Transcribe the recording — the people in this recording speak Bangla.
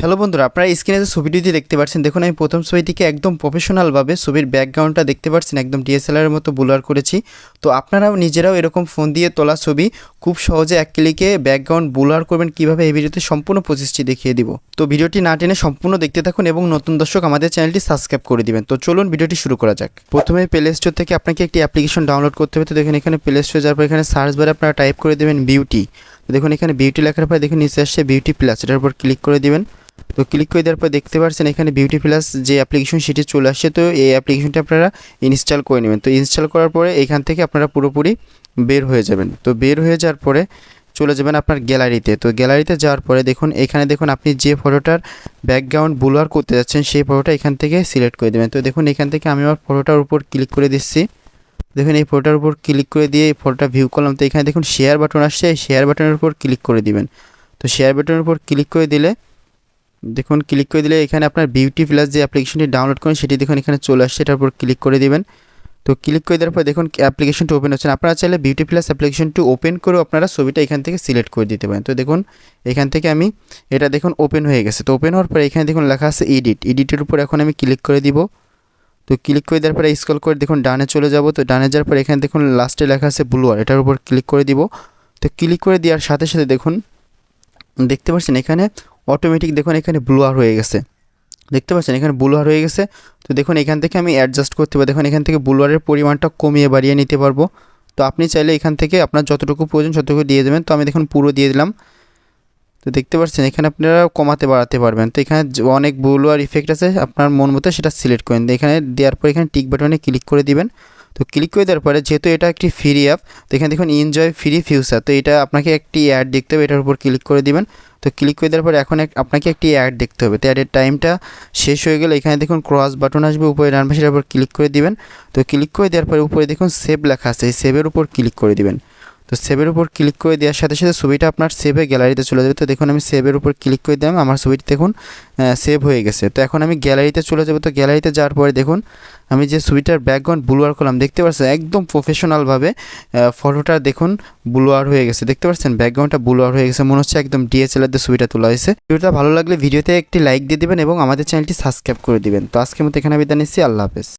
হ্যালো বন্ধুরা, আপনারা স্ক্রিনে যে ছবিটিতে দেখতে পাচ্ছেন, দেখুন আমি প্রথম ছবিটিকে একদম প্রফেশনালভাবে ছবির ব্যাকগ্রাউন্ডটা দেখতে পাচ্ছেন একদম ডিএসএলআরের মতো ব্লার করেছি। তো আপনারাও নিজেরাও এরকম ফোন দিয়ে তোলা ছবি খুব সহজে এক ক্লিকে ব্যাকগ্রাউন্ড ব্লার করবেন, কীভাবে এই ভিডিওতে সম্পূর্ণ প্রসেসটি দেখিয়ে দিব। তো ভিডিওটি না টেনে সম্পূর্ণ দেখতে থাকুন এবং নতুন দর্শক আমাদের চ্যানেলটি সাবস্ক্রাইব করে দিবেন। তো চলুন ভিডিওটি শুরু করা যাক। প্রথমে প্লে স্টোর থেকে আপনাকে একটি অ্যাপ্লিকেশন ডাউনলোড করতে হবে। তো দেখুন এখানে প্লে স্টোর যাওয়ার পর এখানে সার্চ বারে আপনারা টাইপ করে দেবেন বিউটি দেখুন এখানে বিউটি লেখার পর দেখুন নিচে আসছে বিউটি প্লাস এটার উপর ক্লিক করে দিবেন। তো ক্লিক করে দেওয়ার পর দেখতে পাচ্ছেন এখানে বিউটি প্লাস যে অ্যাপ্লিকেশন সেটি চলে আসছে। তো এই অ্যাপ্লিকেশনটা আপনারা ইনস্টল করে নেবেন। তো ইনস্টল করার পরে এখান থেকে আপনারা পুরোপুরি বের হয়ে যাবেন। তো বের হয়ে যাওয়ার পরে চলে যাবেন আপনার গ্যালারিতে তো গ্যালারিতে যাওয়ার পরে দেখুন, এখানে দেখুন আপনি যে ফটোটার ব্যাকগ্রাউন্ড ব্লার করতে যাচ্ছেন, সেই ফটোটা এখান থেকে সিলেক্ট করে দেবেন। তো দেখুন, এখান থেকে আমি আমার ফটোটার উপর ক্লিক করে দিচ্ছি। দেখুন, এই ফটোটার উপর ক্লিক করে দিয়ে এই ফটোটা ভিউ করলাম। তো এখানে দেখুন শেয়ার বাটন আসছে। শেয়ার বাটনের উপর ক্লিক করে দিবেন। তো শেয়ার বাটনের উপর ক্লিক করে দিলে দেখুন ক্লিক করে দিলে এখানে আপনার বিউটি প্লাস যে অ্যাপ্লিকেশনটি ডাউনলোড করেন, সেটি দেখুন এখানে চলে আসছে, এটার উপর ক্লিক করে দিবেন। তো ক্লিক করে দেওয়ার পর দেখুন অ্যাপ্লিকেশনটি ওপেন হচ্ছে। আপনারা চাইলে বিউটি প্লাস অ্যাপ্লিকেশনটি ওপেন করেও আপনারা ছবিটা এখান থেকে সিলেক্ট করে দিতে পারেন। তো দেখুন, এখান থেকে আমি এটা দেখুন ওপেন হয়ে গেছে। তো ওপেন হওয়ার পরে এখানে দেখুন লেখা আছে এডিট এডিটের উপর এখন আমি ক্লিক করে দিব। তো ক্লিক করে দেওয়ার পরে স্ক্রল করে দেখুন, ডানে চলে যাব। তো ডানে যাওয়ার পরে এখানে দেখুন লাস্টে লেখা আছে ব্লুয়ার এটার উপর ক্লিক করে দিব। তো ক্লিক করে দেওয়ার সাথে সাথে দেখুন, দেখতে পাচ্ছেন এখানে অটোমেটিক দেখুন এখানে ব্লুয়ার হয়ে গেছে। দেখতে পাচ্ছেন? এখানে ব্লুয়ার হয়ে গেছে। তো দেখুন, এখান থেকে আমি অ্যাডজাস্ট করতে পারি দেখুন, এখান থেকে ব্লুয়ারের পরিমাণটা কমিয়ে বাড়িয়ে নিতে পারব। তো আপনি চাইলে এখান থেকে আপনার যতটুকু প্রয়োজন ততটুকু দিয়ে দেবেন। তো আমি দেখুন পুরো দিয়ে দিলাম। তো দেখতে পাচ্ছেন, এখানে আপনারা কমাতে বাড়াতে পারবেন। তো এখানে অনেক ব্লুয়ার ইফেক্ট আছে। আপনার মন মতো সেটা সিলেক্ট করেন এখানে দেওয়ার পর এখানে টিক বাটনে ক্লিক করে দিবেন। তো ক্লিক করে দেওয়ার পরে যেহেতু এটা একটি ফ্রি অ্যাপ তো এখানে দেখুন এনজয় ফ্রি ফিউচার তো এটা আপনাকে একটি অ্যাড দেখতে হবে, এটার উপর ক্লিক করে দিবেন। তো ক্লিক করে দেওয়ার পরে এখন আপনাকে একটি অ্যাড দেখতে হবে। তো অ্যাডের টাইমটা শেষ হয়ে গেলে এখানে দেখুন ক্রস বাটন আসবে, উপরে ডান পাশের উপর ক্লিক করে দিবেন। তো ক্লিক করে দেওয়ার পরে উপরে দেখুন সেভ লেখা আছে সেভের উপর ক্লিক করে দিবেন। তো সেভের উপর ক্লিক করে দেওয়ার সাথে সাথে ছবিটা আপনার সেভে গ্যালারিতে চলে যাবে। তো দেখুন, আমি সেভের উপর ক্লিক করে দিলাম, আমার ছবিটি দেখুন সেভ হয়ে গেছে। তো এখন আমি গ্যালারিতে চলে যাব। তো গ্যালারিতে যাওয়ার পরে দেখুন, আমি যে ছবিটার ব্যাকগ্রাউন্ড ব্লুয়ার করলাম, দেখতে পাচ্ছেন একদম প্রফেশনালভাবে ফটোটা দেখুন ব্লুয়ার হয়ে গেছে। দেখতে পাচ্ছেন ব্যাকগ্রাউন্ডটা ব্লুয়ার হয়ে গেছে, মনে হচ্ছে একদম ডিএসএলআর দিয়ে ছবিটা তোলা হয়েছে। ভিডিওটা ভালো লাগলে ভিডিওতে একটি লাইক দিয়ে দিবেন এবং আমাদের চ্যানেলটি সাবস্ক্রাইব করে দিবেন। তো আজকের মতো এখানে বিদায় নিচ্ছি, আল্লাহ হাফেজ।